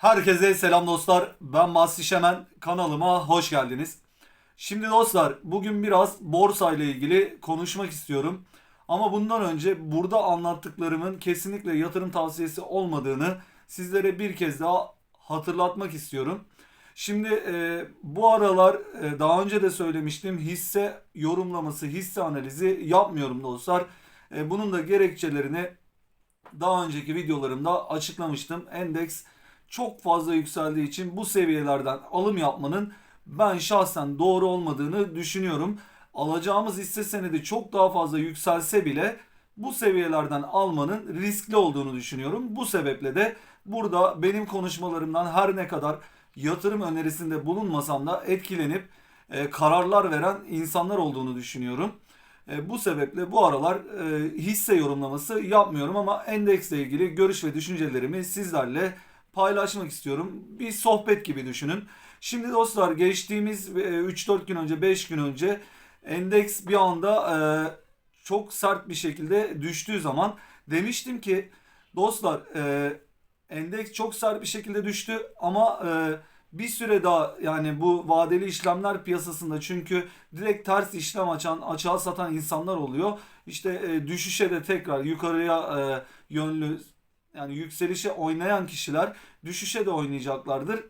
Herkese selam dostlar. Ben Mahsi Şemen. Kanalıma hoş geldiniz. Şimdi dostlar bugün biraz borsa ile ilgili konuşmak istiyorum. Ama bundan önce burada anlattıklarımın kesinlikle yatırım tavsiyesi olmadığını sizlere bir kez daha hatırlatmak istiyorum. Şimdi e, bu aralar e, daha önce de söylemiştim hisse yorumlaması, hisse analizi yapmıyorum dostlar. E, bunun da gerekçelerini daha önceki videolarımda açıklamıştım. Endeks çok fazla yükseldiği için bu seviyelerden alım yapmanın ben şahsen doğru olmadığını düşünüyorum. Alacağımız hisse senedi çok daha fazla yükselse bile bu seviyelerden almanın riskli olduğunu düşünüyorum. Bu sebeple de burada benim konuşmalarımdan her ne kadar yatırım önerisinde bulunmasam da etkilenip e, kararlar veren insanlar olduğunu düşünüyorum. E, bu sebeple bu aralar e, hisse yorumlaması yapmıyorum ama endeksle ilgili görüş ve düşüncelerimi sizlerle paylaşmak istiyorum. Bir sohbet gibi düşünün. Şimdi dostlar geçtiğimiz e, 3-4 gün önce 5 gün önce endeks bir anda e, çok sert bir şekilde düştüğü zaman demiştim ki dostlar e, endeks çok sert bir şekilde düştü ama e, bir süre daha yani bu vadeli işlemler piyasasında çünkü direkt ters işlem açan açığa satan insanlar oluyor. İşte e, düşüşe de tekrar yukarıya e, yönlü yani yükselişe oynayan kişiler düşüşe de oynayacaklardır.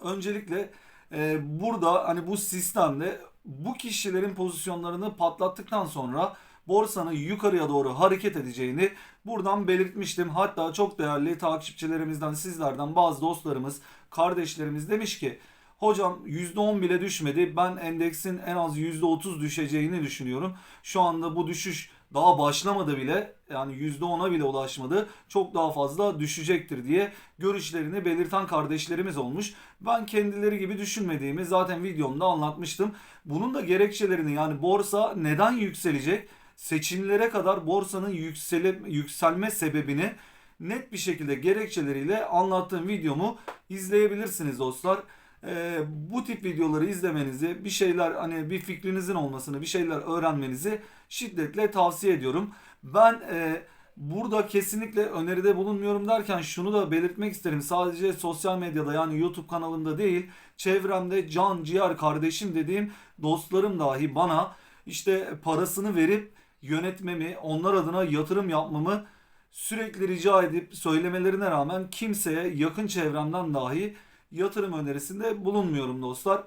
Öncelikle e, burada hani bu sistemde bu kişilerin pozisyonlarını patlattıktan sonra borsanın yukarıya doğru hareket edeceğini buradan belirtmiştim. Hatta çok değerli takipçilerimizden sizlerden bazı dostlarımız, kardeşlerimiz demiş ki Hocam %10 bile düşmedi. Ben endeksin en az %30 düşeceğini düşünüyorum. Şu anda bu düşüş daha başlamadı bile. Yani %10'a bile ulaşmadı. Çok daha fazla düşecektir diye görüşlerini belirten kardeşlerimiz olmuş. Ben kendileri gibi düşünmediğimi zaten videomda anlatmıştım. Bunun da gerekçelerini yani borsa neden yükselecek? Seçimlere kadar borsanın yüksele, yükselme sebebini net bir şekilde gerekçeleriyle anlattığım videomu izleyebilirsiniz dostlar e, bu tip videoları izlemenizi, bir şeyler hani bir fikrinizin olmasını, bir şeyler öğrenmenizi şiddetle tavsiye ediyorum. Ben e, burada kesinlikle öneride bulunmuyorum derken şunu da belirtmek isterim. Sadece sosyal medyada yani YouTube kanalında değil, çevremde can, ciğer, kardeşim dediğim dostlarım dahi bana işte parasını verip yönetmemi, onlar adına yatırım yapmamı sürekli rica edip söylemelerine rağmen kimseye yakın çevremden dahi yatırım önerisinde bulunmuyorum dostlar.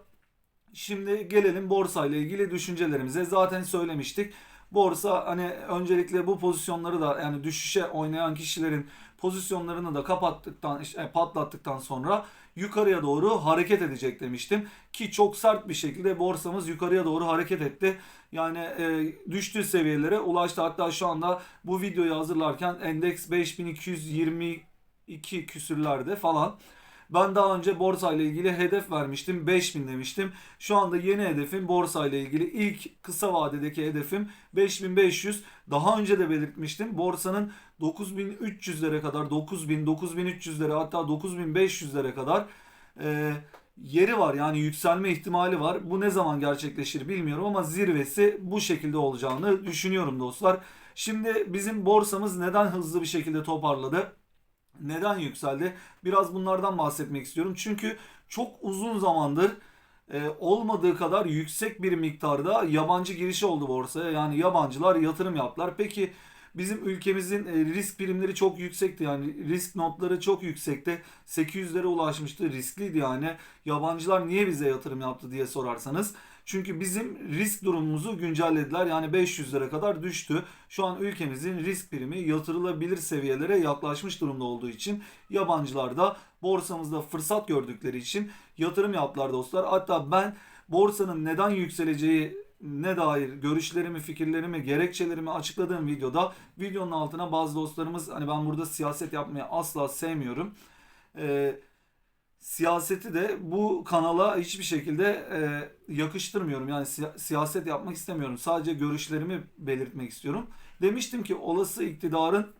Şimdi gelelim borsa ile ilgili düşüncelerimize. Zaten söylemiştik. Borsa hani öncelikle bu pozisyonları da yani düşüşe oynayan kişilerin pozisyonlarını da kapattıktan işte patlattıktan sonra yukarıya doğru hareket edecek demiştim ki çok sert bir şekilde borsamız yukarıya doğru hareket etti. Yani e, düştüğü seviyelere ulaştı. Hatta şu anda bu videoyu hazırlarken endeks 5222 küsürlerde falan. Ben daha önce borsa ile ilgili hedef vermiştim. 5000 demiştim. Şu anda yeni hedefim borsa ile ilgili ilk kısa vadedeki hedefim 5500. Daha önce de belirtmiştim. Borsanın 9300'lere kadar 9000 9300'lere hatta 9500'lere kadar e, yeri var. Yani yükselme ihtimali var. Bu ne zaman gerçekleşir bilmiyorum ama zirvesi bu şekilde olacağını düşünüyorum dostlar. Şimdi bizim borsamız neden hızlı bir şekilde toparladı? Neden yükseldi? Biraz bunlardan bahsetmek istiyorum. Çünkü çok uzun zamandır e, olmadığı kadar yüksek bir miktarda yabancı girişi oldu borsaya. Yani yabancılar yatırım yaptılar. Peki bizim ülkemizin e, risk primleri çok yüksekti. Yani risk notları çok yüksekti. 800'lere ulaşmıştı. Riskliydi yani. Yabancılar niye bize yatırım yaptı diye sorarsanız. Çünkü bizim risk durumumuzu güncellediler. Yani 500'lere kadar düştü. Şu an ülkemizin risk primi yatırılabilir seviyelere yaklaşmış durumda olduğu için yabancılar da borsamızda fırsat gördükleri için yatırım yaptılar dostlar. Hatta ben borsanın neden yükseleceği ne dair görüşlerimi, fikirlerimi, gerekçelerimi açıkladığım videoda videonun altına bazı dostlarımız hani ben burada siyaset yapmayı asla sevmiyorum. Ee, siyaseti de bu kanala hiçbir şekilde e, yakıştırmıyorum. Yani siya- siyaset yapmak istemiyorum. Sadece görüşlerimi belirtmek istiyorum. Demiştim ki olası iktidarın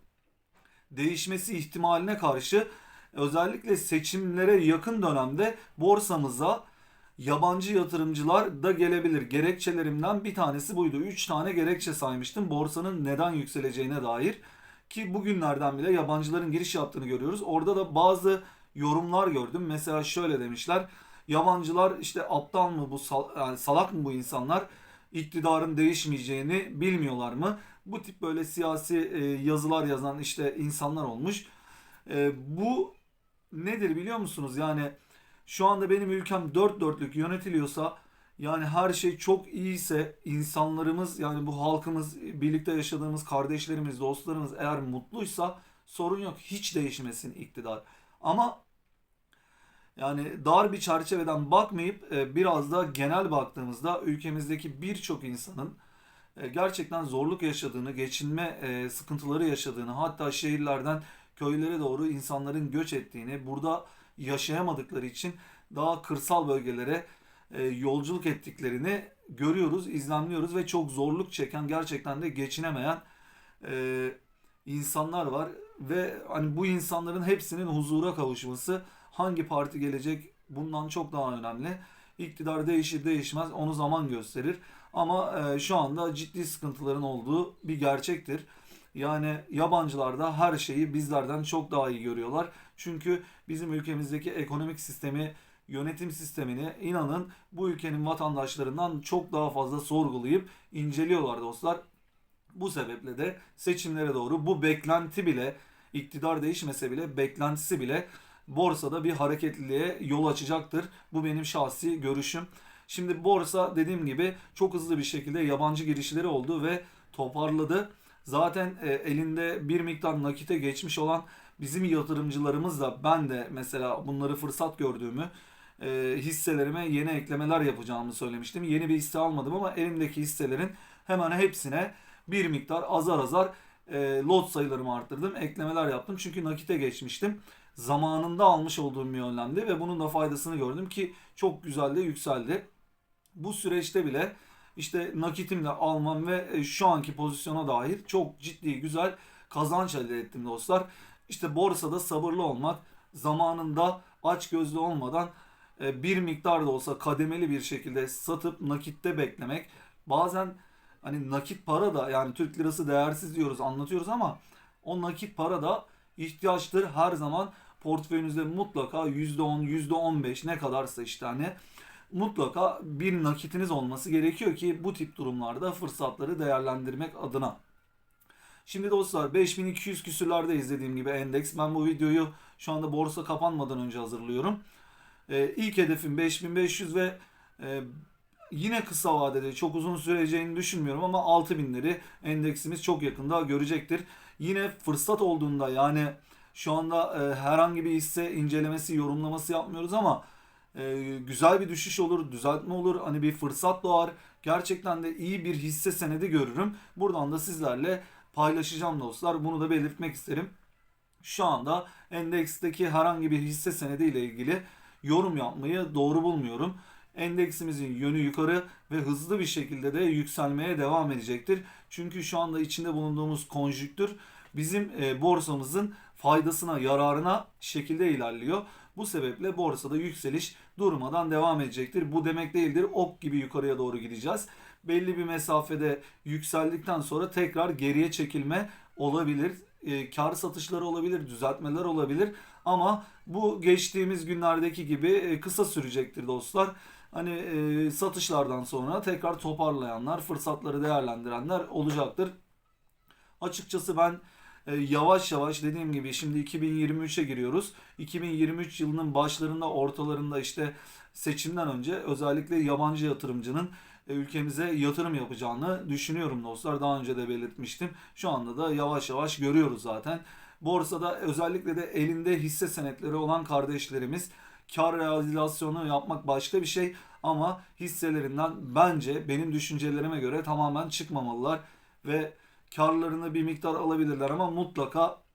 değişmesi ihtimaline karşı özellikle seçimlere yakın dönemde borsamıza yabancı yatırımcılar da gelebilir. Gerekçelerimden bir tanesi buydu. 3 tane gerekçe saymıştım borsanın neden yükseleceğine dair. Ki bugünlerden bile yabancıların giriş yaptığını görüyoruz. Orada da bazı yorumlar gördüm. Mesela şöyle demişler. Yabancılar işte aptal mı bu sal- yani salak mı bu insanlar? iktidarın değişmeyeceğini bilmiyorlar mı? Bu tip böyle siyasi e, yazılar yazan işte insanlar olmuş. E, bu nedir biliyor musunuz? Yani şu anda benim ülkem dört dörtlük yönetiliyorsa yani her şey çok iyiyse insanlarımız yani bu halkımız birlikte yaşadığımız kardeşlerimiz dostlarımız eğer mutluysa sorun yok hiç değişmesin iktidar. Ama yani dar bir çerçeveden bakmayıp e, biraz da genel baktığımızda ülkemizdeki birçok insanın e, gerçekten zorluk yaşadığını, geçinme e, sıkıntıları yaşadığını, hatta şehirlerden köylere doğru insanların göç ettiğini, burada yaşayamadıkları için daha kırsal bölgelere e, yolculuk ettiklerini görüyoruz, izlemliyoruz ve çok zorluk çeken, gerçekten de geçinemeyen e, insanlar var ve hani bu insanların hepsinin huzura kavuşması hangi parti gelecek bundan çok daha önemli. İktidar değişir değişmez onu zaman gösterir. Ama e, şu anda ciddi sıkıntıların olduğu bir gerçektir. Yani yabancılar da her şeyi bizlerden çok daha iyi görüyorlar. Çünkü bizim ülkemizdeki ekonomik sistemi, yönetim sistemini inanın bu ülkenin vatandaşlarından çok daha fazla sorgulayıp inceliyorlar dostlar. Bu sebeple de seçimlere doğru bu beklenti bile iktidar değişmese bile beklentisi bile borsada bir hareketliliğe yol açacaktır. Bu benim şahsi görüşüm. Şimdi borsa dediğim gibi çok hızlı bir şekilde yabancı girişleri oldu ve toparladı. Zaten e, elinde bir miktar nakite geçmiş olan bizim yatırımcılarımız da ben de mesela bunları fırsat gördüğümü e, hisselerime yeni eklemeler yapacağımı söylemiştim. Yeni bir hisse almadım ama elimdeki hisselerin hemen hepsine bir miktar azar azar e, lot sayılarımı arttırdım. Eklemeler yaptım çünkü nakite geçmiştim zamanında almış olduğum bir önlemdi ve bunun da faydasını gördüm ki çok güzel de yükseldi. Bu süreçte bile işte nakitimle almam ve e, şu anki pozisyona dair çok ciddi güzel kazanç elde ettim dostlar. İşte borsada sabırlı olmak, zamanında aç gözlü olmadan e, bir miktar da olsa kademeli bir şekilde satıp nakitte beklemek. Bazen hani nakit para da yani Türk lirası değersiz diyoruz anlatıyoruz ama o nakit para da ihtiyaçtır her zaman portföyünüzde mutlaka %10, %15 ne kadarsa işte hani mutlaka bir nakitiniz olması gerekiyor ki bu tip durumlarda fırsatları değerlendirmek adına. Şimdi dostlar 5200 küsürlerde izlediğim gibi endeks. Ben bu videoyu şu anda borsa kapanmadan önce hazırlıyorum. Ee, ilk hedefim 5500 ve e, yine kısa vadede çok uzun süreceğini düşünmüyorum ama 6000'leri endeksimiz çok yakında görecektir. Yine fırsat olduğunda yani şu anda e, herhangi bir hisse incelemesi, yorumlaması yapmıyoruz ama e, güzel bir düşüş olur, düzeltme olur. Hani bir fırsat doğar. Gerçekten de iyi bir hisse senedi görürüm. Buradan da sizlerle paylaşacağım dostlar. Bunu da belirtmek isterim. Şu anda endeksteki herhangi bir hisse senedi ile ilgili yorum yapmayı doğru bulmuyorum. Endeksimizin yönü yukarı ve hızlı bir şekilde de yükselmeye devam edecektir. Çünkü şu anda içinde bulunduğumuz konjüktür bizim e, borsamızın faydasına, yararına şekilde ilerliyor. Bu sebeple borsada yükseliş durmadan devam edecektir. Bu demek değildir ok gibi yukarıya doğru gideceğiz. Belli bir mesafede yükseldikten sonra tekrar geriye çekilme olabilir. E, kar satışları olabilir, düzeltmeler olabilir. Ama bu geçtiğimiz günlerdeki gibi e, kısa sürecektir dostlar. Hani e, satışlardan sonra tekrar toparlayanlar, fırsatları değerlendirenler olacaktır. Açıkçası ben e, yavaş yavaş dediğim gibi şimdi 2023'e giriyoruz. 2023 yılının başlarında ortalarında işte seçimden önce özellikle yabancı yatırımcının e, ülkemize yatırım yapacağını düşünüyorum dostlar. Daha önce de belirtmiştim. Şu anda da yavaş yavaş görüyoruz zaten. Borsada özellikle de elinde hisse senetleri olan kardeşlerimiz kar realizasyonu yapmak başka bir şey ama hisselerinden bence benim düşüncelerime göre tamamen çıkmamalılar ve karlarını bir miktar alabilirler ama mutlaka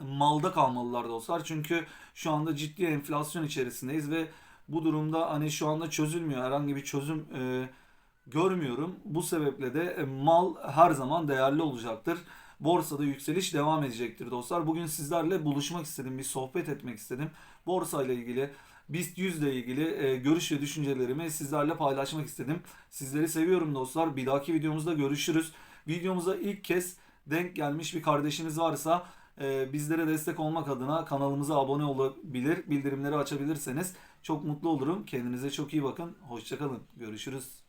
malda kalmalılar dostlar. Çünkü şu anda ciddi enflasyon içerisindeyiz ve bu durumda hani şu anda çözülmüyor. Herhangi bir çözüm e, görmüyorum. Bu sebeple de e, mal her zaman değerli olacaktır. Borsada yükseliş devam edecektir dostlar. Bugün sizlerle buluşmak istedim, bir sohbet etmek istedim. Borsa ile ilgili, BIST 100 ile ilgili e, görüş ve düşüncelerimi sizlerle paylaşmak istedim. Sizleri seviyorum dostlar. Bir dahaki videomuzda görüşürüz videomuza ilk kez denk gelmiş bir kardeşiniz varsa e, bizlere destek olmak adına kanalımıza abone olabilir, bildirimleri açabilirseniz çok mutlu olurum. Kendinize çok iyi bakın. Hoşçakalın. Görüşürüz.